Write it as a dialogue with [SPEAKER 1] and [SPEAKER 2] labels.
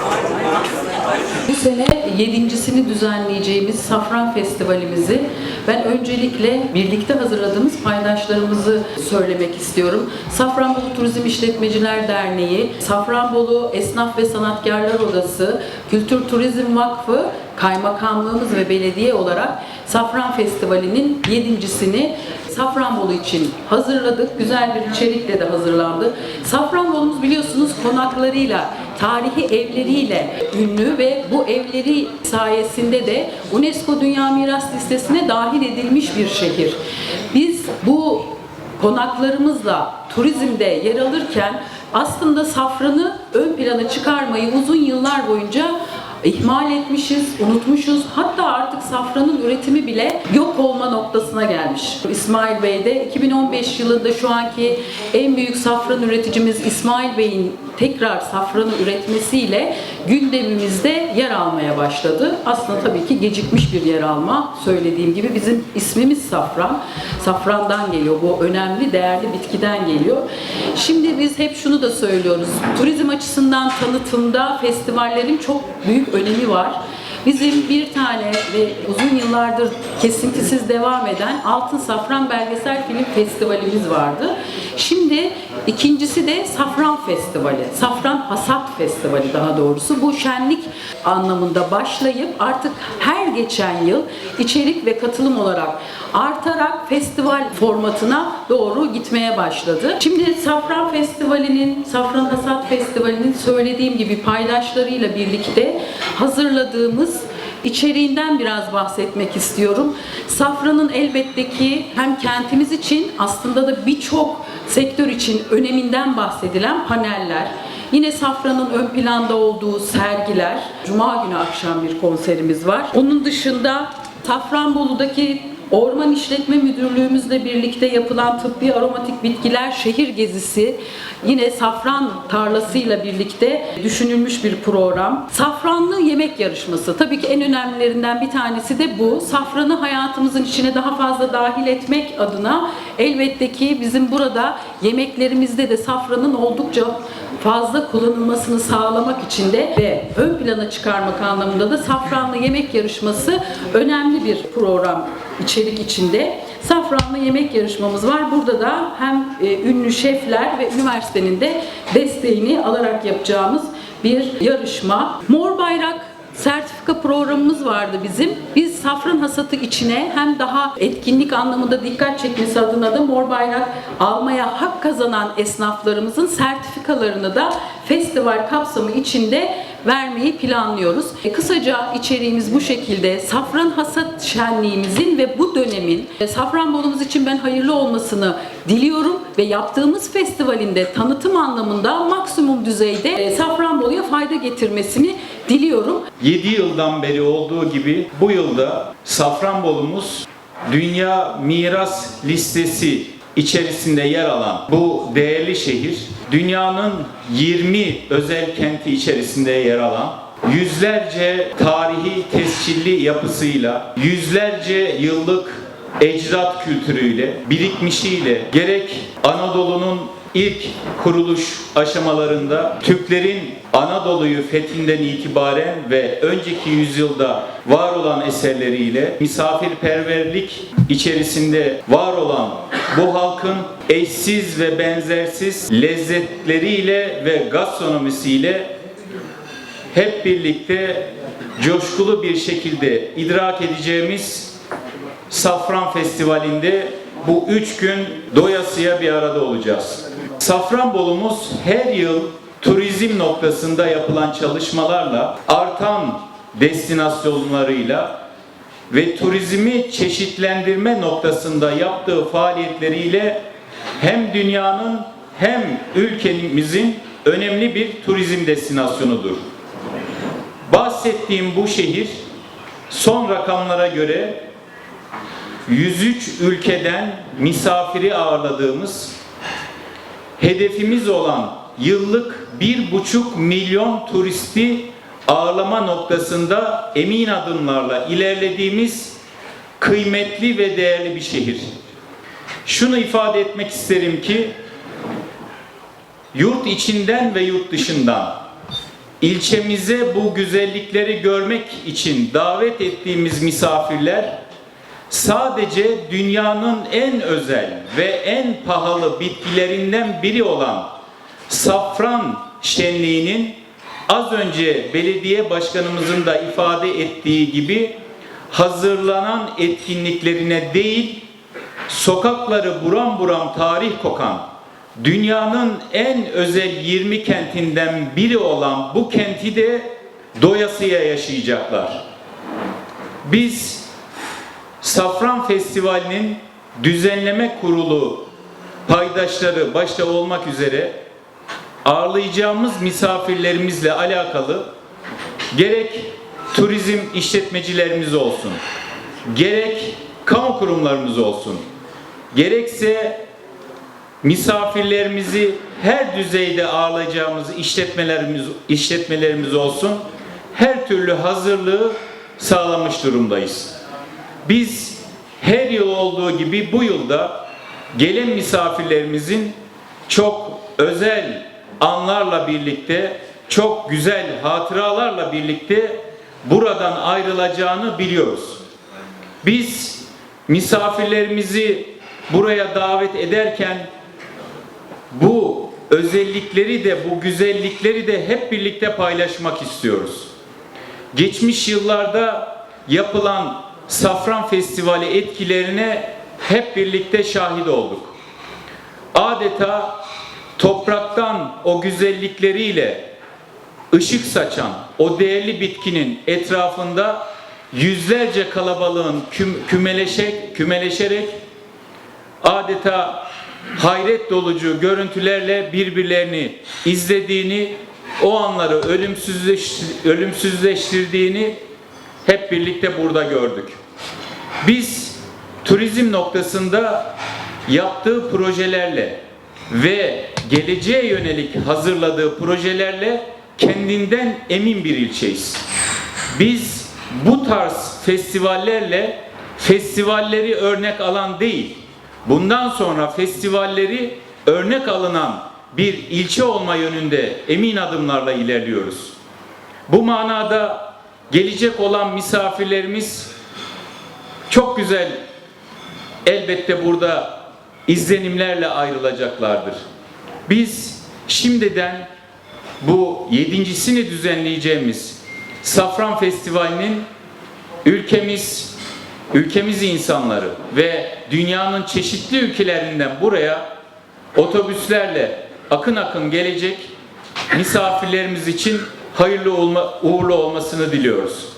[SPEAKER 1] Ah, sene yedincisini düzenleyeceğimiz Safran Festivalimizi ben öncelikle birlikte hazırladığımız paydaşlarımızı söylemek istiyorum. Safranbolu Turizm İşletmeciler Derneği, Safranbolu Esnaf ve Sanatkarlar Odası, Kültür Turizm Vakfı, Kaymakamlığımız ve belediye olarak Safran Festivali'nin yedincisini Safranbolu için hazırladık. Güzel bir içerikle de hazırlandı. Safranbolumuz biliyorsunuz konaklarıyla, tarihi evleriyle ünlü ve bu evleri sayesinde de UNESCO Dünya Miras Listesi'ne dahil edilmiş bir şehir. Biz bu konaklarımızla turizmde yer alırken aslında safranı ön plana çıkarmayı uzun yıllar boyunca ihmal etmişiz, unutmuşuz. Hatta artık safranın üretimi bile yok olma noktasına gelmiş. İsmail Bey de 2015 yılında şu anki en büyük safran üreticimiz İsmail Bey'in tekrar safranı üretmesiyle gündemimizde yer almaya başladı. Aslında tabii ki gecikmiş bir yer alma. Söylediğim gibi bizim ismimiz safran. Safrandan geliyor. Bu önemli, değerli bitkiden geliyor. Şimdi biz hep şunu da söylüyoruz. Turizm açısından tanıtımda festivallerin çok büyük önemi var. Bizim bir tane ve uzun yıllardır kesintisiz devam eden Altın Safran Belgesel Film Festivalimiz vardı. Şimdi ikincisi de Safran Festivali, Safran Hasat Festivali daha doğrusu. Bu şenlik anlamında başlayıp artık her geçen yıl içerik ve katılım olarak artarak festival formatına doğru gitmeye başladı. Şimdi Safran Festivali'nin, Safran Hasat Festivali'nin söylediğim gibi paydaşlarıyla birlikte hazırladığımız içeriğinden biraz bahsetmek istiyorum. Safranın elbette ki hem kentimiz için aslında da birçok sektör için öneminden bahsedilen paneller, Yine safranın ön planda olduğu sergiler, Cuma günü akşam bir konserimiz var. Onun dışında Safranbolu'daki Orman İşletme Müdürlüğümüzle birlikte yapılan tıbbi aromatik bitkiler şehir gezisi yine safran tarlasıyla birlikte düşünülmüş bir program. Safranlı yemek yarışması. Tabii ki en önemlilerinden bir tanesi de bu. Safranı hayatımızın içine daha fazla dahil etmek adına elbette ki bizim burada yemeklerimizde de safranın oldukça fazla kullanılmasını sağlamak için de ve ön plana çıkarmak anlamında da safranlı yemek yarışması önemli bir program içerik içinde. Safranlı yemek yarışmamız var. Burada da hem e, ünlü şefler ve üniversitenin de desteğini alarak yapacağımız bir yarışma. Mor Bayrak sertifika programımız vardı bizim. Biz safran hasatı içine hem daha etkinlik anlamında dikkat çekmesi adına da mor bayrak almaya hak kazanan esnaflarımızın sertifikalarını da festival kapsamı içinde vermeyi planlıyoruz. E, kısaca içeriğimiz bu şekilde. Safran hasat şenliğimizin ve bu dönemin e, Safranbolumuz için ben hayırlı olmasını diliyorum ve yaptığımız festivalinde tanıtım anlamında maksimum düzeyde e, Safranbolu'ya fayda getirmesini diliyorum.
[SPEAKER 2] 7 yıldan beri olduğu gibi bu yılda Safranbolumuz Dünya Miras Listesi içerisinde yer alan bu değerli şehir dünyanın 20 özel kenti içerisinde yer alan yüzlerce tarihi tescilli yapısıyla yüzlerce yıllık ecdat kültürüyle, birikmişiyle gerek Anadolu'nun ilk kuruluş aşamalarında Türklerin Anadolu'yu fethinden itibaren ve önceki yüzyılda var olan eserleriyle misafirperverlik içerisinde var olan bu halkın eşsiz ve benzersiz lezzetleriyle ve gastronomisiyle hep birlikte coşkulu bir şekilde idrak edeceğimiz Safran Festivali'nde bu üç gün doyasıya bir arada olacağız. Safranbolumuz her yıl turizm noktasında yapılan çalışmalarla, artan destinasyonlarıyla ve turizmi çeşitlendirme noktasında yaptığı faaliyetleriyle hem dünyanın hem ülkemizin önemli bir turizm destinasyonudur. Bahsettiğim bu şehir son rakamlara göre 103 ülkeden misafiri ağırladığımız hedefimiz olan yıllık bir buçuk milyon turisti ağırlama noktasında emin adımlarla ilerlediğimiz kıymetli ve değerli bir şehir. Şunu ifade etmek isterim ki yurt içinden ve yurt dışından ilçemize bu güzellikleri görmek için davet ettiğimiz misafirler sadece dünyanın en özel ve en pahalı bitkilerinden biri olan safran şenliğinin az önce belediye başkanımızın da ifade ettiği gibi hazırlanan etkinliklerine değil sokakları buram buram tarih kokan dünyanın en özel 20 kentinden biri olan bu kenti de doyasıya yaşayacaklar. Biz Safran Festivali'nin düzenleme kurulu paydaşları başta olmak üzere ağırlayacağımız misafirlerimizle alakalı gerek turizm işletmecilerimiz olsun, gerek kamu kurumlarımız olsun, gerekse misafirlerimizi her düzeyde ağırlayacağımız işletmelerimiz işletmelerimiz olsun her türlü hazırlığı sağlamış durumdayız. Biz her yıl olduğu gibi bu yılda gelen misafirlerimizin çok özel anlarla birlikte, çok güzel hatıralarla birlikte buradan ayrılacağını biliyoruz. Biz misafirlerimizi buraya davet ederken bu özellikleri de bu güzellikleri de hep birlikte paylaşmak istiyoruz. Geçmiş yıllarda yapılan Safran Festivali etkilerine hep birlikte şahit olduk. Adeta topraktan o güzellikleriyle ışık saçan o değerli bitkinin etrafında yüzlerce kalabalığın küm, kümeleşek, kümeleşerek adeta hayret dolucu görüntülerle birbirlerini izlediğini, o anları ölümsüzleş, ölümsüzleştirdiğini hep birlikte burada gördük. Biz turizm noktasında yaptığı projelerle ve geleceğe yönelik hazırladığı projelerle kendinden emin bir ilçeyiz. Biz bu tarz festivallerle festivalleri örnek alan değil, bundan sonra festivalleri örnek alınan bir ilçe olma yönünde emin adımlarla ilerliyoruz. Bu manada gelecek olan misafirlerimiz çok güzel elbette burada izlenimlerle ayrılacaklardır. Biz şimdiden bu yedincisini düzenleyeceğimiz Safran Festivali'nin ülkemiz, ülkemiz insanları ve dünyanın çeşitli ülkelerinden buraya otobüslerle akın akın gelecek misafirlerimiz için hayırlı olma, uğurlu olmasını diliyoruz.